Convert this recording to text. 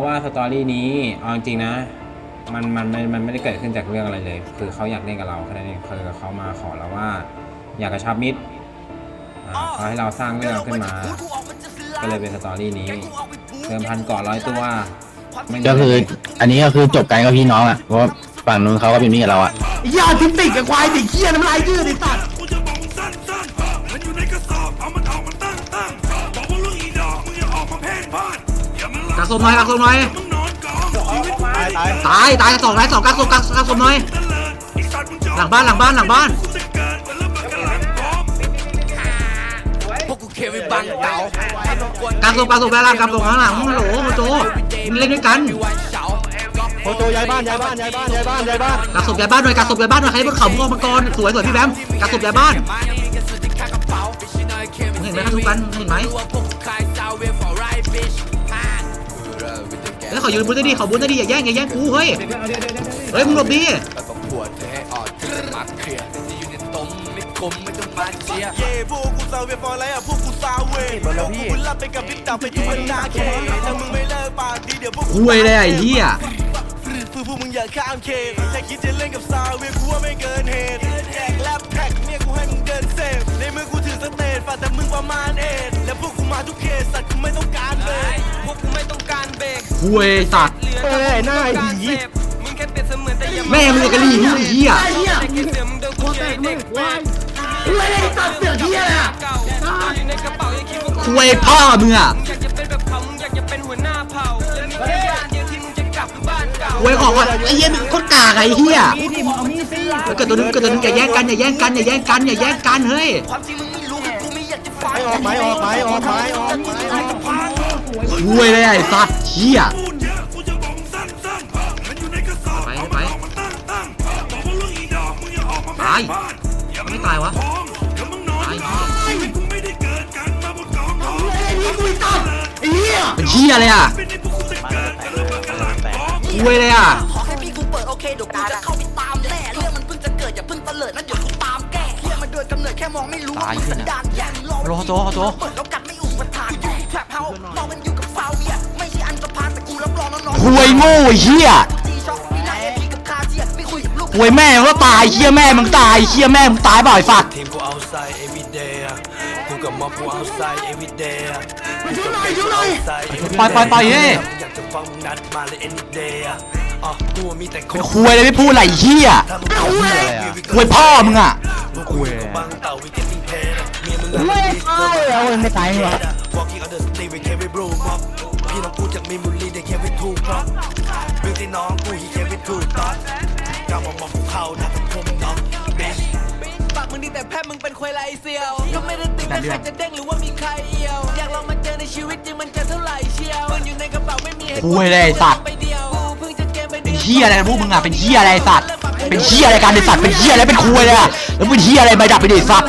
ราะว่าสตอรี่นี้เอาจริงๆนะมันมันมันมันไม่ได้เกิดขึ้นจากเรื่องอะไรเลย คือเขาอยากเล่นกับเราแค่นั้นเองคือเขามาขอเราว่า อยากกระชับมิตรอ่าเขาให้เราสร้างเรื่องขึ้นมา ก็เลยเป็นสตอรี่นี้เติมพันเกาะร้อยตัวไม่มีก็คืออันนี้ก็คือจบกันกับพี่น้องอะเพราะว่าฝั่งนู้นเขาก็เป็นพี่กับเราอะ อย่าทิมติกกับควายติเคี้ยน้ำลายยืดไอ้สัตว์ อย่ามันกระสมหน่อยกระสมหน่อยตายตายสองตายสองกระสมกระกระสมหน่อยหลังบ้านหลังบ้านหลังบ้านกักำลังพร้อมพวกกูเควิบังเก่ากระสมกระสมไปล่างกระสมข้างหลังฮัลโหลโมโจเล่นด้วยกันโอโจย้ายบ้านย้ายบ้านย้ายบ้านย้ายบ้านย้ายบ้านกระสมย้ายบ้านหน่อยกระสมย้ายบ้านหน่อยใครบนเขามึงออกมาก่อนสวยสวยพี่แบมกระสมย้ายบ้านเห็นไหมกระทุกกันเห็นไหม ว่าพวกกูขายซาวเวฟ for right bitch ฮ่าแล้วเขายืนบุญได้ดีเขาบุญได้ดีอย่าแย่งอย่าแย่งกูเฮ้ย เฮ้ยมึงหลบดิแล้วก็ปวดเธอให้ออกที่มาเคลียร์ที่อยู่ในต้มไม่คมไม่ต้องมาเชียร์เย่พวกกูซาเวฟอร์ไรอะพวกกูซาเวพวกกูบุญรับไปกับพิษดับไปทุกวันนาเคถ้ามึงไม่เลิกปากดีเดี๋ยวพวกกูคุยเลยไอ้เหี้ยฟื้นฟื้นพวกมึงอย่าข้ามเขตถ้าคิดจะเล่นกับซาเวกูว่าไม่เกินเหตุแจกแลบแท็กเนี่ยกูให้มึงเดินเซฟในมือกูถือสเตทฝาแต่มึงประมาณเอ็ดและพวกกูมาทุกเคสสัตว์กูไม่ต้องการเบรกพวกกูไม่ต้องการเบรก คุยสัตว์เอ้ยหน้าไอ้ผีมึงแค่เปรียบเสมือนแต่อย่าแม่มึงกะลี่นี่ไอ้เหี้ยแต่แค่เสือมึงโดนกูเจอเด็กแว้นไม่ได้ตัดเสือกเคี้ยเลยอะเก่าอยู่ในกระเป๋ายังคิดว่ากูคุยพ่อมึงอะมึงอยากจะเป็นแบบเขามึงอยากจะเป็นหัวหน้าเผ่าและมีแค่บ้านเดียวที่มึงจะกลับบ้านเก่าคุยของก่อนไอ้เหี้ยมึงโคตรกากไอ้เหี้ยแล้วเกิดตัวนึงเกิดตัวนึงอย่าแย่งกันอย่าแย่งกันอย่าแย่งกันอย่าแย่งกันเฮ้ยความจริงมึงไม่รู้กูไม่อยากจะฟังไม้ออกไม้ออกไม้ออกไม้ ออกคุยเลยไอ้สัตว์เหี้ยพูดเยอะกูจะบอกมึงสั้นๆมันอยู่ในกระสอบไปเอาไปมันออกมาตั้งตั้งบอกว่าลูกอีดอกมึงอย่าออกมาเพ่ตายนพ่านอย่าไม่ตายวะพร้อมเดี๋ยวมึงนอนตายกองชีวิตมึงไม่ได้เกิดกันมาบนกองทองไอ้นี่กูตัดไอ้เหี้ยเป็นเหี้ยเลยอะเป็นในพวกกูจะเกิดวันละมันกำลังพร้อมคุยเลยอะขอแค่พี่กูเปิดโอเคเดี๋ยวกูจะเข้าไปตามแน่เรื่องมันเพิ่งจะเกิดอย่าเพิ่งเตลิดนะเดี๋ยวกูตามแก้เรื่องมันโดยกำเนิดแค่มองไม่รู้ว่ามึงสันดานอย่างลองโจโจโจเปิดแล้วกัดไม่อุปท รับรองน้องๆคุยโง่ไอ้เหี้ยจีช็อกมีหน้าเอพีกับคาเทียไม่คุยกับลูกคุยแม่มึงก็ตายเหี้ยแม่มึงตายเหี้ยแม่มึงตายบ่อยสัตว์ทีมกูเอาไซ everyday กูกับมอกูเอาไซ everyday มาช่วยหน่อยช่วยหน่อยไปไปไปเฮ้ยอยากจะฟังมึงนัดมาเลย any day อะกูมีแต่เป็นคุยเลยไม่พูดอะไรเหี้ยถ้ามึงเอาไซคุยพ่อมึงอะคุยบังเต่า we getting paid เมียมึงไม่ตายเอาไม่ตายเหรอ Walking on the street we carry bro ม็อบพี่น้องกูจากมีมูลลีได้แค่ วิทูครับบิวตี้น้องกูฮีแค่วิทูตอนกำมามองกูเข้าหน้าสังคมน้อง bitch ปากมึงดีแต่แพทย์มึงเป็นควายไรเซียว ก็ไม่ได้ติดว่าใครจะเด้งหรือว่ามีใครเอียว อยากลองมาเจอในชีวิตจริงมันจะเท่าไหร่เชียวมันอยู่ในกระเป๋าไม่มีให้คุยเลยไอ้สัตว์ไปเดียวกูเพิ่งจะเกมไปเป็นเหี้ยอะไรนะพวกมึงอะเป็นเหี้ยอะไรไอ้สัตว์เป็นเหี้ยอะไรกันไอ้สัตว์เป็นเหี้ยอะไรเป็นคุยเลยอะแล้วเป็นเหี้ยอะไรมาดับไปดิสัตว์